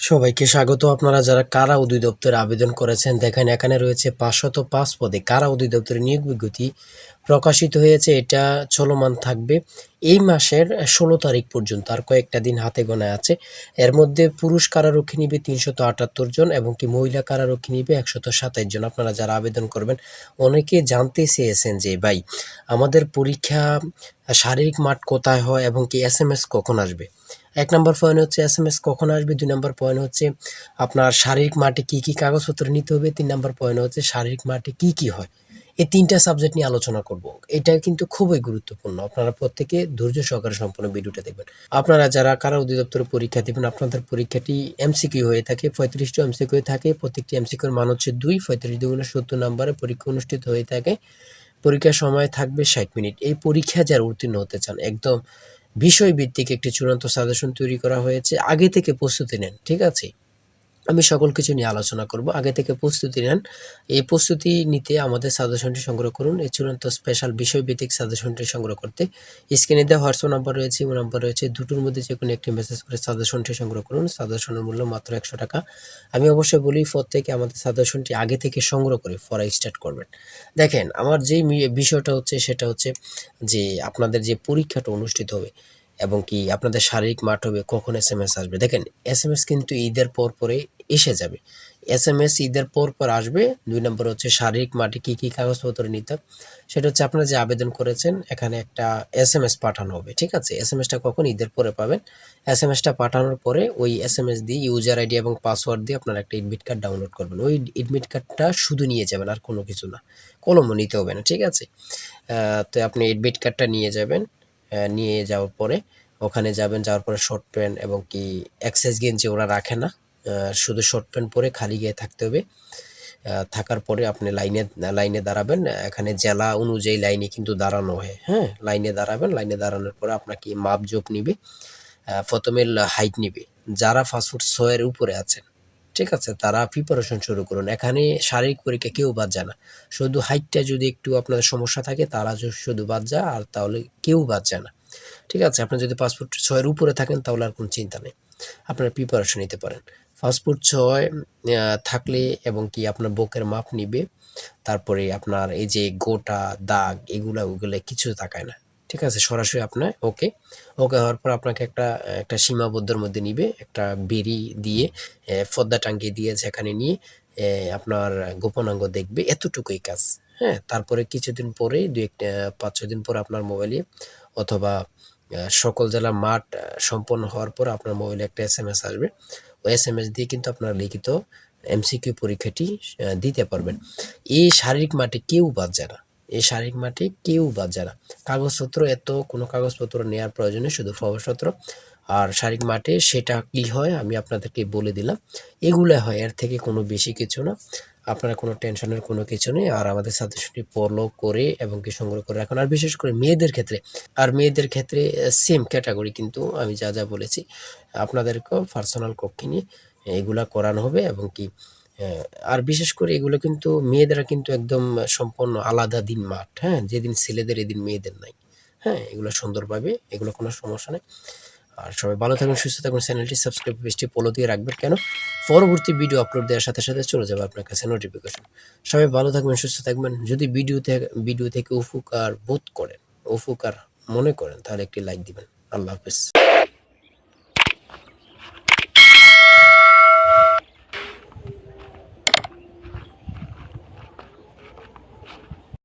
সবাইকে স্বাগত। আপনারা যারা কারা অধিদপ্তরে আবেদন করেছেন, দেখেন এখানে রয়েছে পাঁচশত পাঁচ পদে কারা অধিদপ্তরে নিয়োগ বিজ্ঞপ্তি প্রকাশিত হয়েছে। এটা চলমান থাকবে। এই মাসের ষোলো তারিখ পর্যন্ত আর কয়েকটা দিন হাতে গোনায় আছে। এর মধ্যে পুরুষ কারারক্ষী নিবে তিনশত আটাত্তর জন এবং কি মহিলা কারারক্ষী নিবে একশত সাতাইশ জন। আপনারা যারা আবেদন করবেন, অনেকে জানতে চেয়েছেন যে, ভাই, আমাদের পরীক্ষা শারীরিক মাঠ কোথায় হয় এবং কি এস এম এস কখন আসবে? এক নম্বর পয়েন্ট হচ্ছে এস এম এস কখন আসবে। দুই নম্বর পয়েন্ট হচ্ছে আপনার শারীরিক মাঠে কী কী কাগজপত্র নিতে হবে। তিন নম্বর পয়েন্ট হচ্ছে শারীরিক মাঠে কী কী হয়। এই তিনটা সাবজেক্ট নিয়ে আলোচনা করব। এটা কিন্তু খুবই গুরুত্বপূর্ণ। আপনারা প্রত্যেকে ধৈর্য সহকারে সম্পূর্ণ ভিডিওটা দেখবেন। আপনারা যারা কারা অধিদপ্তরে পরীক্ষা দেবেন, আপনাদের পরীক্ষাটি এমসিকিউ হয়ে থাকে, পঁয়ত্রিশটি এমসিকিউ থাকে। প্রত্যেকটি এমসিকিউর মান হচ্ছে দুই, পঁয়ত্রিশ দুগুণে সত্তর নম্বরে পরীক্ষা অনুষ্ঠিত হয়ে থাকে। পরীক্ষার সময় থাকবে ষাট মিনিট। এই পরীক্ষা যারা উত্তীর্ণ হতে চান, একদম বিষয় বিষয়ভিত্তিক একটি চূড়ান্ত সাজেশন তৈরি করা হয়েছে। আগে থেকে প্রস্তুতি নেন, ঠিক আছে? আমি সকল কিছু নিয়ে আলোচনা করব। আগে থেকে প্রস্তুতি নেন। এই প্রস্তুতি নিতে আমাদের সাজেশনটি সংগ্রহ করুন। এই চূড়ান্ত স্পেশাল বিষয়ভিত্তিক সাজেশনটি সংগ্রহ করতে। স্ক্রিনে দেওয়া হোয়াটসঅ্যাপ নাম্বার রয়েছে। ও নাম্বার রয়েছে। দুটোর মধ্যে যে কোনো একটি মেসেজ করে সাজেশনটি সংগ্রহ করুন। সাজেশনের মূল্য মাত্র একশো টাকা। আমি অবশ্যই বলি, প্রত্যেকে আমাদের সাজেশনটি আগে থেকে সংগ্রহ করে পড়া স্টার্ট করবেন। দেখেন, আমার যেই বিষয়টা হচ্ছে, সেটা হচ্ছে যে আপনাদের যে পরীক্ষাটা অনুষ্ঠিত হবে এবং কি আপনাদের শারীরিক মাঠ হবে, কখন এস এম এস আসবে? দেখেন এস এম এস কিন্তু ঈদের পর পরে এসে যাবে। এস এম এস ঈদের পর পর আসবে। দুই নম্বর হচ্ছে শারীরিক মাঠে কী কী কাগজপত্র নিতে সেটা হচ্ছে আপনারা যে আবেদন করেছেন, এখানে একটা এস এম এস পাঠানো হবে, ঠিক আছে? এস এম এসটা কখন? ঈদের পরে পাবেন। এস এম এসটা পাঠানোর পরে ওই এস এম এস দিয়ে ইউজার আইডি এবং পাসওয়ার্ড দিয়ে আপনারা একটা এডমিট কার্ড ডাউনলোড করবেন। ওই এডমিট কার্ডটা শুধু নিয়ে যাবেন, আর কোনো কিছু না। কলমও নিতে হবে না, ঠিক আছে? তো আপনি এডমিট কার্ডটা নিয়ে যাবেন। নিয়ে যাওয়ার পরে ওখানে যাবেন, যাওয়ার পরে শর্ট প্যান্ট এবং কি এক্সাইজ গেঞ্জি ওরা রাখে না। শুধু শর্ট প্যান্ট পরে খালি গিয়ে থাকতে হবে। থাকার পরে আপনি লাইনে লাইনে দাঁড়াবেন। এখানে জেলা অনুযায়ী লাইনে কিন্তু দাঁড়ানো হয়। হ্যাঁ লাইনে দাঁড়াবেন। লাইনে দাঁড়ানোর পরে আপনাকে মাপ জোপ নিবে প্রথমে হাইট নিবে। যারা ফাস্টফুড ছয়ের উপরে আছেন, ঠিক আছে, তারা প্রিপারেশন শুরু করুন। এখানে শারীরিক পরীক্ষা কেউ বাদ যায় না। শুধু হাইটটা যদি একটু আপনাদের সমস্যা থাকে, তারা শুধু বাদ যায়। আর তাহলে কেউ বাদ যায় না। ঠিক আছে, আপনি যদি পাসপোর্ট ছয়ের উপরে থাকেন তাহলে আর কোনো চিন্তা নেই। আপনার প্রিপারেশন নিতে পারেন। পাসপোর্ট ছয় থাকলে এবং কি আপনার বুকের মাপ নিবে, তারপরে আপনার এই যে গোটা দাগ এগুলা ওগুলো কিছু তাকায় না। ঠিক আছে, সরাসরি আপনার ওকে ওকে হওয়ার পর আপনাকে একটা একটা সীমাবদ্ধের মধ্যে নিবে, একটা বেরি দিয়ে ফর্দা টাঙ্গিয়ে দিয়ে সেখানে নিয়ে আপনার গোপনাঙ্গ দেখবে, এতটুকুই কাজ। হ্যাঁ তারপরে কিছুদিন পরেই দু একটা পাঁচ ছয় দিন পর আপনার মোবাইলে অথবা সকল জেলা মাঠ সম্পন্ন হওয়ার পর আপনার মোবাইলে একটা এস এম এস আসবে। ওই এস এম এস দিয়ে কিন্তু আপনার লিখিত এমসিকিউ পরীক্ষাটি দিতে পারবেন। এই শারীরিক মাঠে কেউ বাদ যায় না। এই শারীরিক মাঠে কেউ বাদ যায় না। কাগজপত্র এত, কোনো কাগজপত্র নেওয়ার প্রয়োজনে শুধু প্রবেশপত্র আর শারীরিক মাঠে সেটা কি হয়, আমি আপনাদেরকে বলে দিলাম। এগুলো হয়, এর থেকে কোনো বেশি কিছু না। আপনারা কোনো টেনশনের কোনো কিছু নেই, আর আমাদের সাজেশনটি ফলো করে এবং কি সংগ্রহ করে রাখুন। আর বিশেষ করে মেয়েদের ক্ষেত্রে, আর মেয়েদের ক্ষেত্রে সেম ক্যাটাগরি কিন্তু আমি যা যা বলেছি, আপনাদেরকেও পার্সোনাল কক্ষে নিয়ে এগুলা করানো হবে এবং কি আর বিশেষ করে এগুলো কিন্তু মেয়েদেরা কিন্তু একদম সম্পূর্ণ আলাদা দিন মাঠ হ্যাঁ? যেদিন ছেলেদের, এদিন মেয়েদের নাই হ্যাঁ? এগুলো সুন্দরভাবে, এগুলো কোনো সমস্যা নেই। আর সবাই ভালো থাকুন, সুস্থ থাকুন, চ্যানেলটি সাবস্ক্রাইব, পেজটি ফলো দিয়ে রাখবেন কেন? পরবর্তী ভিডিও আপলোড দেওয়ার সাথে সাথে চলে যাবে আপনার কাছে নোটিফিকেশন সবাই ভালো থাকবেন, সুস্থ থাকবেন। যদি ভিডিও থেকে ভিডিও থেকে উপকার বোধ করেন, উপকার মনে করেন, তাহলে একটি লাইক দিবেন। আল্লাহ হাফেজ।